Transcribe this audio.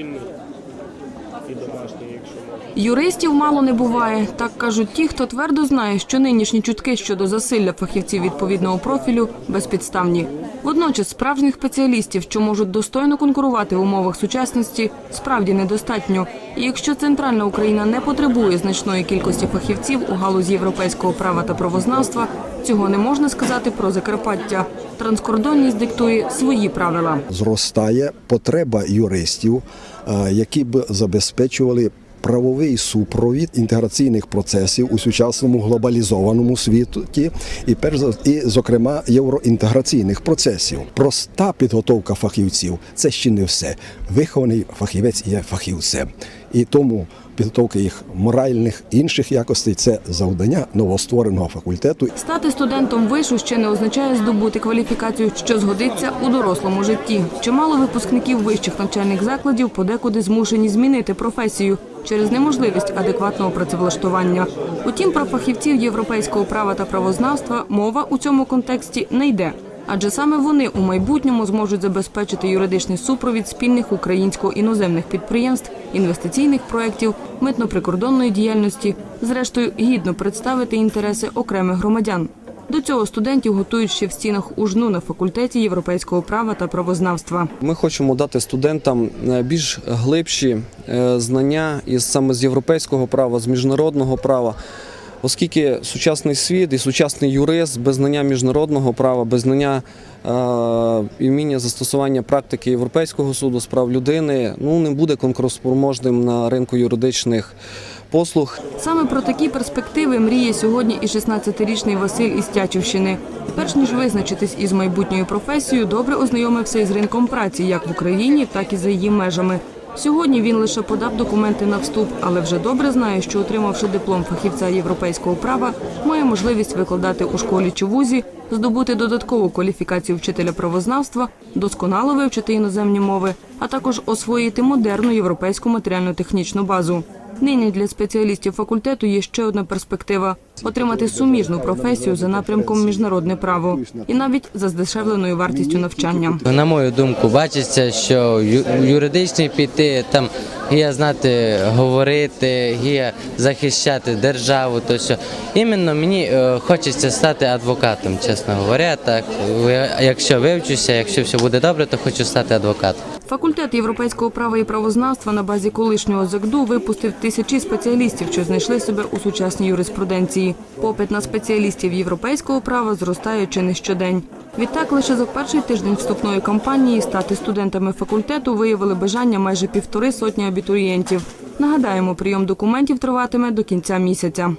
спільний і домашній, якщо можна. Юристів мало не буває. Так кажуть ті, хто твердо знає, що нинішні чутки щодо засилля фахівців відповідного профілю безпідставні. Водночас справжніх спеціалістів, що можуть достойно конкурувати в умовах сучасності, справді недостатньо. І якщо центральна Україна не потребує значної кількості фахівців у галузі європейського права та правознавства, цього не можна сказати про Закарпаття. Транскордонність диктує свої правила. зростає потреба юристів, е, які б забезпечували правовий супровід інтеграційних процесів у сучасному глобалізованому світі, і перш і, зокрема, євроінтеграційних процесів. Проста підготовка фахівців це ще не все. Вихований фахівець є фахівцем, і тому підготовка їх моральних інших якостей це завдання новоствореного факультету Стати студентом вишу ще не означає здобути кваліфікацію, що згодиться у дорослому житті. Чимало випускників вищих навчальних закладів подекуди змушені змінити професію через неможливість адекватного працевлаштування. Утім, про фахівців європейського права та правознавства мова у цьому контексті не йде. Адже саме вони у майбутньому зможуть забезпечити юридичний супровід спільних українсько-іноземних підприємств, інвестиційних проєктів, митно-прикордонної діяльності, зрештою гідно представити інтереси окремих громадян. До цього студентів готують ще в стінах УЖНУ на факультеті європейського права та правознавства. Ми хочемо дати студентам е, більш глибші е, знання із саме з європейського права, з міжнародного права. Оскільки сучасний світ і сучасний юрист без знання міжнародного права, без знання е, і вміння застосування практики Європейського суду з прав людини, ну не буде конкурентоспроможним на ринку юридичних послуг. Саме про такі перспективи мріє сьогодні і 16-річний Василь із Тячівщини. Перш ніж визначитись із майбутньою професією, добре ознайомився із ринком праці як в Україні, так і за її межами. Сьогодні він лише подав документи на вступ, але вже добре знає, що отримавши диплом фахівця європейського права, має можливість викладати у школі чи вузі, здобути додаткову кваліфікацію вчителя правознавства, досконало вивчити іноземні мови, а також освоїти модерну європейську матеріально-технічну базу. Нині для спеціалістів факультету є ще одна перспектива отримати суміжну професію за напрямком міжнародне право і навіть за здешевленою вартістю навчання. На мою думку, бачиться, що ю- юридичний піти там є знати говорити, є захищати державу. То що іменно мені е, хочеться стати адвокатом, чесно говоря. Так якщо вивчуся, якщо все буде добре, то хочу стати адвокатом. Факультет європейського права і правознавства на базі колишнього ЗЕКДУ випустив тисячі спеціалістів, що знайшли себе у сучасній юриспруденції. Попит на спеціалістів європейського права зростає чи не щодень. Відтак, лише за перший тиждень вступної кампанії стати студентами факультету виявили бажання майже півтори сотні абітурієнтів. Нагадаємо, прийом документів триватиме до кінця місяця.